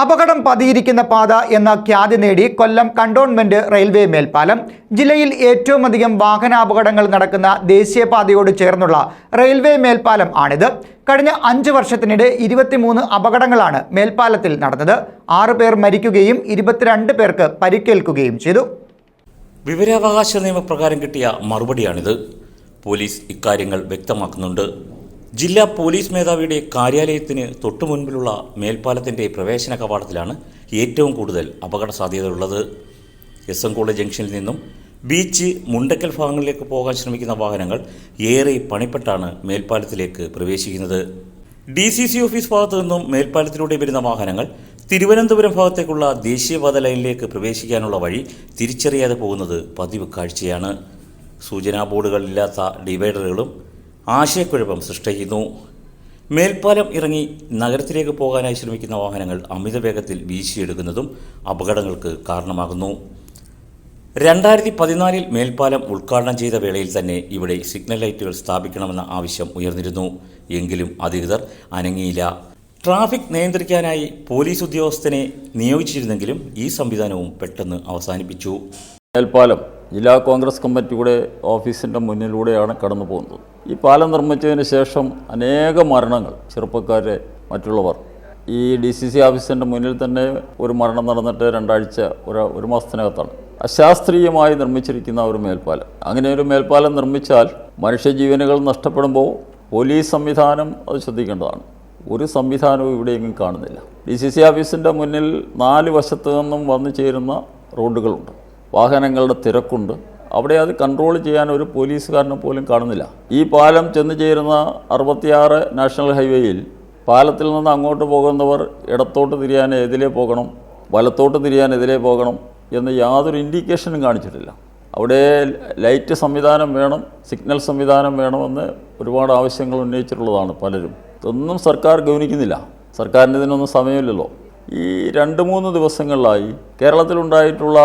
അപകടം പതിയിരിക്കുന്ന പാത എന്ന ഖ്യാതി നേടി കൊല്ലം കണ്ടോൺമെന്റ് റെയിൽവേ മേൽപ്പാലം. ജില്ലയിൽ ഏറ്റവും അധികം വാഹനാപകടങ്ങൾ നടക്കുന്ന ദേശീയപാതയോട് ചേർന്നുള്ള റെയിൽവേ മേൽപ്പാലം ആണിത്. കഴിഞ്ഞ അഞ്ച് വർഷത്തിനിടെ ഇരുപത്തിമൂന്ന് അപകടങ്ങളാണ് മേൽപ്പാലത്തിൽ നടന്നത്. ആറ് പേർ മരിക്കുകയും ഇരുപത്തിരണ്ട് പേർക്ക് പരിക്കേൽക്കുകയും ചെയ്തു. വിവരാവകാശ നിയമപ്രകാരം കിട്ടിയ മറുപടിയാണിത്. പോലീസ് ഇക്കാര്യങ്ങൾ വ്യക്തമാക്കുന്നുണ്ട്. ജില്ലാ പോലീസ് മേധാവിയുടെ കാര്യാലയത്തിന് തൊട്ടു മുൻപിലുള്ള മേൽപ്പാലത്തിന്റെ പ്രവേശന കവാടത്തിലാണ് ഏറ്റവും കൂടുതൽ അപകട സാധ്യതയുള്ളത് എസ് എം കോളേജ് ജംഗ്ഷനിൽ നിന്നും ബീച്ച് മുണ്ടക്കൽ ഭാഗങ്ങളിലേക്ക് പോകാൻ ശ്രമിക്കുന്ന വാഹനങ്ങൾ ഏറെ പണിപ്പെട്ടാണ് മേൽപ്പാലത്തിലേക്ക് പ്രവേശിക്കുന്നത്. ഡി സി സി ഓഫീസ് ഭാഗത്തു നിന്നും മേൽപ്പാലത്തിലൂടെ വരുന്ന വാഹനങ്ങൾ തിരുവനന്തപുരം ഭാഗത്തേക്കുള്ള ദേശീയപാത ലൈനിലേക്ക് പ്രവേശിക്കാനുള്ള വഴി തിരിച്ചറിയാതെ പോകുന്നത് പതിവ് കാഴ്ചയാണ്. സൂചനാ ബോർഡുകളില്ലാത്ത ഡിവൈഡറുകളും ആശയക്കുഴപ്പം സൃഷ്ടിക്കുന്നു. മേൽപ്പാലം ഇറങ്ങി നഗരത്തിലേക്ക് പോകാനായി ശ്രമിക്കുന്ന വാഹനങ്ങൾ അമിത വേഗത്തിൽ വീശിയെടുക്കുന്നതും അപകടങ്ങൾക്ക് കാരണമാകുന്നു. രണ്ടായിരത്തി പതിനാലിൽ മേൽപ്പാലം ഉദ്ഘാടനം ചെയ്ത വേളയിൽ തന്നെ ഇവിടെ സിഗ്നൽ ലൈറ്റുകൾ സ്ഥാപിക്കണമെന്ന ആവശ്യം ഉയർന്നിരുന്നു. എങ്കിലും അധികൃതർ അനങ്ങിയില്ല. ട്രാഫിക് നിയന്ത്രിക്കാനായി പോലീസ് ഉദ്യോഗസ്ഥനെ നിയോഗിച്ചിരുന്നെങ്കിലും ഈ സംവിധാനവും പെട്ടെന്ന് അവസാനിപ്പിച്ചു. മേൽപ്പാലം ജില്ലാ കോൺഗ്രസ് കമ്മിറ്റിയുടെ ഓഫീസിന്റെ മുന്നിലൂടെയാണ് കടന്നു പോകുന്നത് ഈ പാലം നിർമ്മിച്ചതിന് ശേഷം അനേക മരണങ്ങൾ ചെറുപ്പക്കാരെ മറ്റുള്ളവർ. ഈ ഡി സി സി ഓഫീസിന്റെ മുന്നിൽ തന്നെ ഒരു മരണം നടന്നിട്ട് രണ്ടാഴ്ച ഒരു ഒരു മാസത്തിനകത്താണ്. അശാസ്ത്രീയമായി നിർമ്മിച്ചിരിക്കുന്ന ഒരു മേൽപ്പാലം. അങ്ങനെ ഒരു മേൽപ്പാലം നിർമ്മിച്ചാൽ മനുഷ്യജീവനുകൾ നഷ്ടപ്പെടുമ്പോൾ പോലീസ് സംവിധാനം അത് ശ്രദ്ധിക്കേണ്ടതാണ്. ഒരു സംവിധാനവും ഇവിടെയെങ്കിലും കാണുന്നില്ല. ഡി സി സി ഓഫീസിന്റെ മുന്നിൽ നാല് വശത്തു നിന്നും വന്നു ചേരുന്ന റോഡുകളുണ്ട്. വാഹനങ്ങളുടെ തിരക്കുണ്ട്. അവിടെ അത് കൺട്രോൾ ചെയ്യാൻ ഒരു പോലീസുകാരനെ പോലും കാണുന്നില്ല. ഈ പാലം ചെന്നു ചേരുന്ന അറുപത്തിയാറ് നാഷണൽ ഹൈവേയിൽ പാലത്തിൽ നിന്ന് അങ്ങോട്ട് പോകുന്നവർ ഇടത്തോട്ട് തിരിയാൻ എതിലേ പോകണം വലത്തോട്ട് തിരിയാൻ എതിലേ പോകണം എന്ന് യാതൊരു ഇൻഡിക്കേഷനും കാണിച്ചിട്ടില്ല. അവിടെ ലൈറ്റ് സംവിധാനം വേണം സിഗ്നൽ സംവിധാനം വേണമെന്ന് ഒരുപാട് ആവശ്യങ്ങൾ ഉന്നയിച്ചിട്ടുള്ളതാണ് പലരും. ഇതൊന്നും സർക്കാർ ഗൗനിക്കുന്നില്ല. സർക്കാരിന് ഇതിനൊന്നും സമയമില്ലല്ലോ. ഈ രണ്ട് മൂന്ന് ദിവസങ്ങളിലായി കേരളത്തിലുണ്ടായിട്ടുള്ള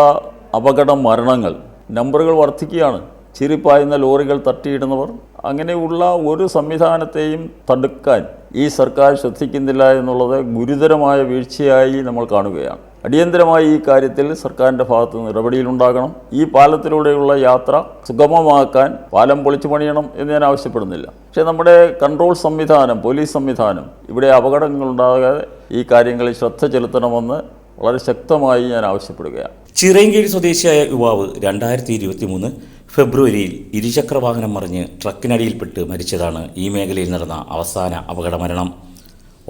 അപകട മരണങ്ങൾ നമ്പറുകൾ വർദ്ധിക്കുകയാണ്. ചിരിപ്പായുന്ന ലോറികൾ തട്ടിയിടുന്നവർ അങ്ങനെയുള്ള ഒരു സംവിധാനത്തെയും തടുക്കാൻ ഈ സർക്കാർ ശ്രദ്ധിക്കുന്നില്ല എന്നുള്ളത് ഗുരുതരമായ വീഴ്ചയായി നമ്മൾ കാണുകയാണ്. അടിയന്തരമായി ഈ കാര്യത്തിൽ സർക്കാരിന്റെ ഭാഗത്തു നിന്ന് നടപടിയിലുണ്ടാകണം ഈ പാലത്തിലൂടെയുള്ള യാത്ര സുഗമമാക്കാൻ പാലം പൊളിച്ചു പണിയണം എന്ന് ഞാൻ ആവശ്യപ്പെടുന്നില്ല. പക്ഷേ നമ്മുടെ കൺട്രോൾ സംവിധാനം പോലീസ് സംവിധാനം ഇവിടെ അപകടങ്ങളുണ്ടാകാതെ ഈ കാര്യങ്ങളിൽ ശ്രദ്ധ ചെലുത്തണമെന്ന് വളരെ ശക്തമായി ഞാൻ ആവശ്യപ്പെടുകയാണ്. ചിറയൻകീഴ് സ്വദേശിയായ യുവാവ് രണ്ടായിരത്തി ഇരുപത്തി മൂന്ന് ഫെബ്രുവരിയിൽ ഇരുചക്ര വാഹനം മറിഞ്ഞ് ട്രക്കിനടിയിൽപ്പെട്ട് മരിച്ചതാണ് ഈ മേഖലയിൽ നടന്ന അവസാന അപകടമരണം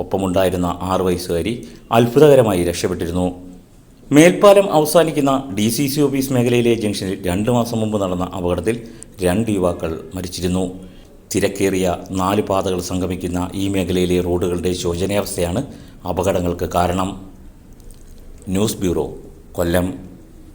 ഒപ്പമുണ്ടായിരുന്ന ആറു വയസ്സുകാരി അത്ഭുതകരമായി രക്ഷപ്പെട്ടിരുന്നു. മേൽപ്പാലം അവസാനിക്കുന്ന ഡി സി സി ഓഫീസ് മേഖലയിലെ ജംഗ്ഷനിൽ രണ്ട് മാസം മുമ്പ് നടന്ന അപകടത്തിൽ രണ്ട് യുവാക്കൾ മരിച്ചിരുന്നു. തിരക്കേറിയ നാല് പാതകൾ സംഗമിക്കുന്ന ഈ മേഖലയിലെ റോഡുകളുടെ ശോചനീയാവസ്ഥയാണ് അപകടങ്ങൾക്ക് കാരണം. News bureau Kollam.